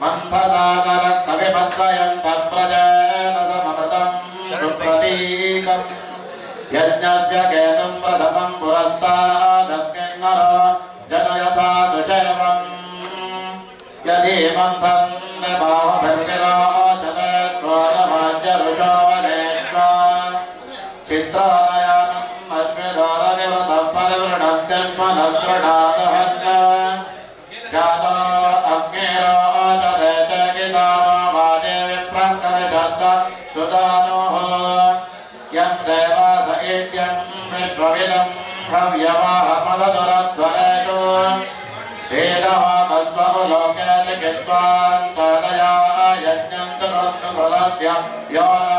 मन्थनानर कविमन्त्रयम् तत्प्रजानसमतम् सुप्रतीकम् यज्ञस्य केतुम् प्रथमम् पुरस्तादग्निर्नर जन यथा सुशर्वम् यदि मन्थम् निर्बाहुभिर्निरा विश्वव्यवाहमदुरध्वरेषु श्रीरवामस्वलोके लिखित्वा सदया यज्ञं करोतु सदस्य यो न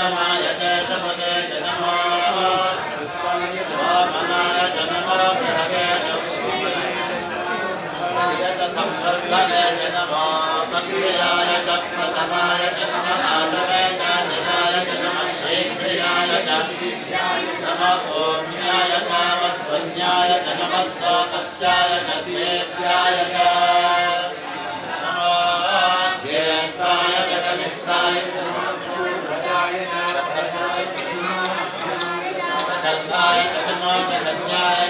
तमाय ते शपदे जनमो मनाय जनमो बृहदे संवृद्धने जनमो मन्दिराय च प्रथमाय जनम आशवे च जनाय जनम शीघ्रियाय च नम ओम्याय च वस्वन्याय जनमः सोकस्याय च देव्याय च धर्माय धर्माय धर्माय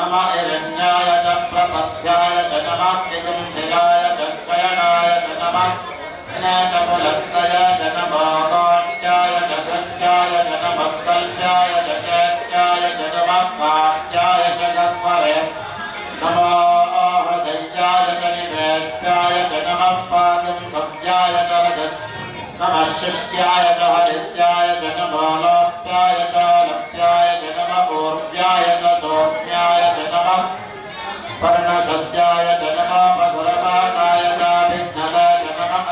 नम हिरण्याय च प्रपथ्याय च नमाख्यजं शिवाय च शयणाय च नमः पुलस्तय च नमाकाट्याय च धृत्याय च चैत्याय च नमस्काट्याय च तत्परे नमो च निवेष्ट्याय च नमः सत्याय च रजस् नमः शिष्ट्याय च हरित्याय च नमो च लप्याय च नमः पूर्व्याय च स्वर्णसत्याय च नमः गुरमानाय च विघ्नदाय नमः